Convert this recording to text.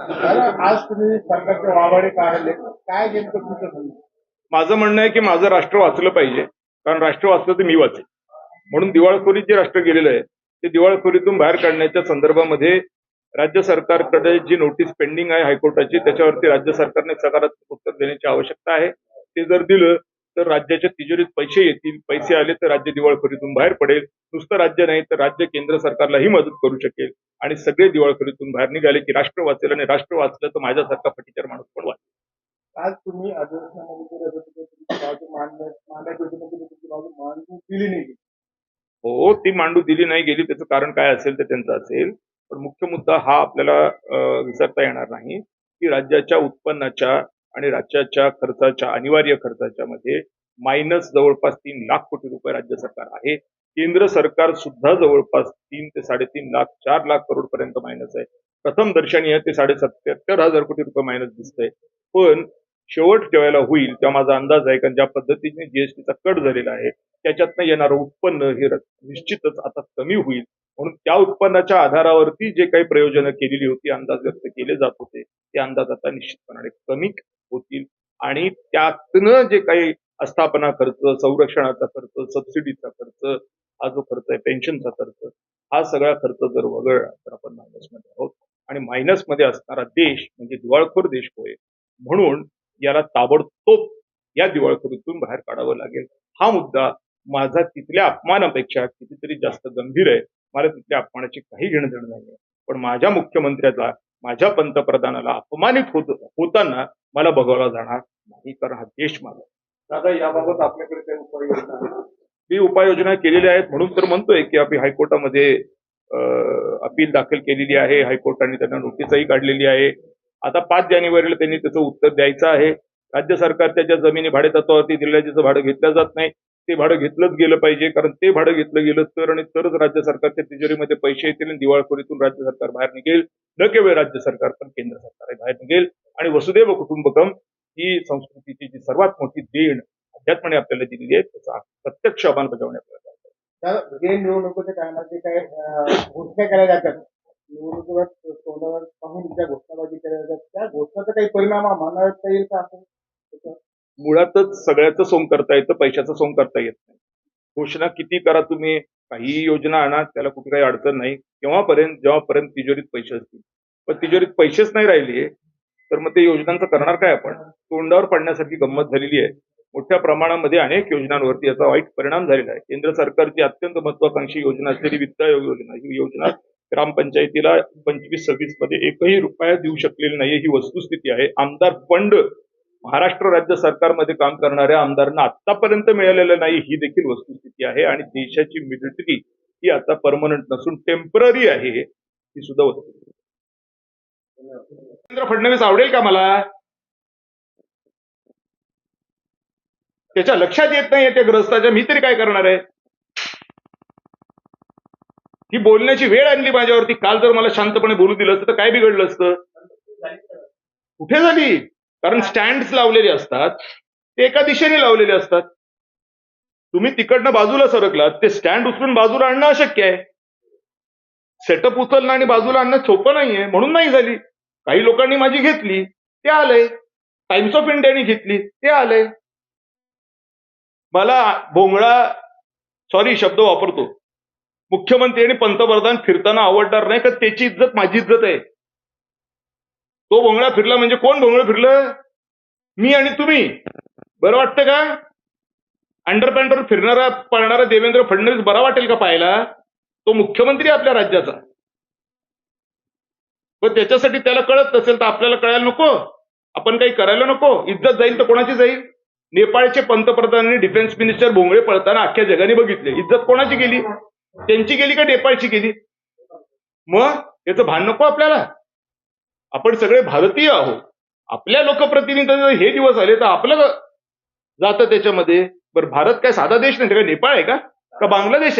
आज तुम्ही सरकारचे वाभाडे काढले. काय नेमकं तुमचं म्हणणं? माझं म्हणणं आहे की माझं राष्ट्र वाचलं पाहिजे. कारण राष्ट्र वाचलं तर मी वाचेल म्हणून दिवाळखोरीत जे राष्ट्र गेलेलं आहे ते दिवाळखोरीतून बाहेर काढण्याच्या संदर्भामध्ये राज्य सरकारकडे जी नोटीस पेंडिंग आहे हायकोर्टाची त्याच्यावरती राज्य सरकारने सकारात्मक उत्तर देण्याची आवश्यकता आहे. ते जर दिलं तर राज्याच्या तिजोरीत पैसे येतील पैसे आले तर राज्य दिवाळखोरीतून बाहेर पडेल. नुसतं राज्य नाही तर राज्य केंद्र सरकारलाही मदत करू शकेल. आणि सगळे दिवाळखोरीतून बाहेर निघाले की राष्ट्र वाचेल आणि राष्ट्र वाचलं तर माझ्यासारखा फटीचार माणूस पण वाचेल? आज तुम्ही अधिवेशनामध्ये जे होते ते तुमची बाजू मांडण्यात मांडायची होती पण तुम्ही तुमची बाजू मांडून दिली नाही. हो ती मांडू दिली नाही गेली. त्याचं कारण काय असेल ते त्यांचं असेल. पण मुख्य मुद्दा हा आपल्याला विसरता येणार नाही की राज्याच्या उत्पन्नाच्या आणि राज्याच्या खर्चाच्या अनिवार्य खर्चाच्या मध्ये मायनस जवळपास तीन लाख कोटी रुपये राज्य सरकार आहे. केंद्र सरकार सुद्धा जवळपास तीन ते साडेतीन लाख चार लाख करोड पर्यंत मायनस आहे. प्रथम दर्शनीय ते साडे सत्याहत्तर हजार कोटी रुपये मायनस दिसतंय. पण शेवट जेवायला होईल तेव्हा माझा अंदाज आहे कारण ज्या पद्धतीने जीएसटीचा कट झालेला आहे त्याच्यातनं येणारं उत्पन्न हे निश्चितच आता कमी होईल. म्हणून त्या उत्पन्नाच्या आधारावरती जे काही प्रयोजनं केलेली होती अंदाज व्यक्त केले जात होते ते अंदाज आता निश्चितपणाने कमी होतील. आणि त्यातनं जे काही आस्थापना खर्च संरक्षणाचा खर्च सबसिडीचा खर्च हा जो खर्च आहे पेन्शनचा खर्च हा सगळा खर्च जर वगळला तर आपण मायनसमध्ये आहोत. आणि मायनसमध्ये असणारा देश म्हणजे दिवाळखोर देश होय म्हणून याला ताबडतोब या दिवाळखोरीतून बाहेर काढावं लागेल. हा मुद्दा माझा तिथल्या अपमानापेक्षा कितीतरी जास्त गंभीर आहे. मला तिथल्या अपमानाची काही घेणं देणं नाही पण माझ्या मुख्यमंत्र्याला माझ्या पंतप्रधानाला अपमानित होत होताना मला बघावला जाणार नाही कारण हा देश माझा. दादा याबाबत आपल्याकडे काही उपाययोजना आहेत? मी उपाययोजना केलेल्या आहेत म्हणून तर म्हणतोय की आम्ही हायकोर्टामध्ये अपील दाखल केलेली आहे. हायकोर्टाने त्यांना नोटीसही काढलेली आहे. आता पाच जानेवारीला त्यांनी त्याचं उत्तर द्यायचं आहे. राज्य सरकारच्या ज्या जमिनी भाडे तत्वावरती दिलेल्या ज्याचं भाडं घेतलं जात नाही. ते भाडं घेतलंच गेलं पाहिजे कारण ते भाडं घेतलं गेलं तर आणि तरच राज्य सरकारच्या तिजोरीमध्ये पैसे येतील आणि दिवाळखोरीतून राज्य सरकार बाहेर निघेल. न केवळ राज्य सरकार पण केंद्र सरकार बाहेर निघेल. आणि वसुदेव कुटुंबकम ही संस्कृतीची जी सर्वात मोठी देण अध्यात्माने आपल्याला दिलेली आहे त्याचा प्रत्यक्ष अंमलबजावणी आपल्याला निवडणुकीच्या घोषणा केल्या जातात निवडणुकीवर तोंडावर पाहून ज्या घोषणाबाजी केल्या जातात त्या घोषणाचा काही परिणाम आम्हाला वाटता येईल का असं? मुळातच सगळ्याचं सोंग करता येतं पैशाचं सोंग करता येत नाही. घोषणा किती करा तुम्ही काही योजना आणा त्याला कुठे काही अडचण नाही. केव्हापर्यंत जेव्हापर्यंत तिजोरीत पैसे असतील. पण तिजोरीत पैसेच नाही राहिले तर मग ते योजनांचं करणार काय आपण? तोंडावर पडण्यासारखी गंमत झालेली आहे. मोठ्या प्रमाणामध्ये अनेक योजनांवरती याचा वाईट परिणाम झालेला आहे. केंद्र सरकारची अत्यंत महत्वाकांक्षी योजना असलेली वित्त आयोग योजना ही योजना ग्रामपंचायतीला पंचवीस सव्वीसमध्ये एकही रुपया देऊ शकलेली नाही ही वस्तुस्थिती आहे. आमदार फंड महाराष्ट्र राज्य सरकारमध्ये काम करणाऱ्या आमदारांना आतापर्यंत मिळालेलं नाही ही देखील वस्तुस्थिती आहे. आणि देशाची मिलिटरी ही आता परमनंट नसून टेंपररी आहे ही सुद्धा वस्तुस्थिती देवेंद्र फडणवीस आवडेल का मला? त्याच्या लक्षात येत नाही त्या ग्रस्ताच्या. मी तरी काय करणार आहे? ही बोलण्याची वेळ आणली माझ्यावरती. काल जर मला शांतपणे बोलू दिलं असतं तर काय बिघडलं असतं? कुठे झाली? कारण स्टँड लावलेले असतात. ते एका दिशेने लावलेले असतात. तुम्ही तिकडनं बाजूला सरकलात. ते स्टँड उचलून बाजूला आणणं अशक्य आहे. सेटअप उचलणं आणि बाजूला आणणं सोपं नाहीये. म्हणून नाही झाली. काही लोकांनी माझी घेतली ते आलंय टाइम्स ऑफ इंडियाने घेतली ते आलंय मला भोंगळा सॉरी शब्द वापरतो. मुख्यमंत्री आणि पंतप्रधान फिरताना आवडणार नाही का त्याची इज्जत माझी इज्जत आहे. तो भोंगळा फिरला म्हणजे कोण भोंगळ फिरलं? मी आणि तुम्ही. बरं वाटतं का? अंडरपॅन्टवर फिरणारा पळणारा देवेंद्र फडणवीस बरा वाटेल का पाहायला? तो मुख्यमंत्री आपल्या राज्याचा. पण त्याच्यासाठी त्याला कळत नसेल तर आपल्याला कळायला नको. आपण काही करायला नको. इज्जत जाईल तर कोणाची जाईल? नेपाळचे पंतप्रधानांनी डिफेन्स मिनिस्टर भोंगळे पळताना अख्ख्या जगाने बघितले. इज्जत कोणाची गेली त्यांची गेली का नेपाळची गेली मग याचं भान नको आपल्याला. आपण सगळे भारतीय आहोत. आपल्या लोकप्रतिनिधी हे दिवस आले तर आपलं जातं त्याच्यामध्ये. बरं भारत काय साधा देश नाही का? नेपाळ आहे का? का बांगलादेश आहे?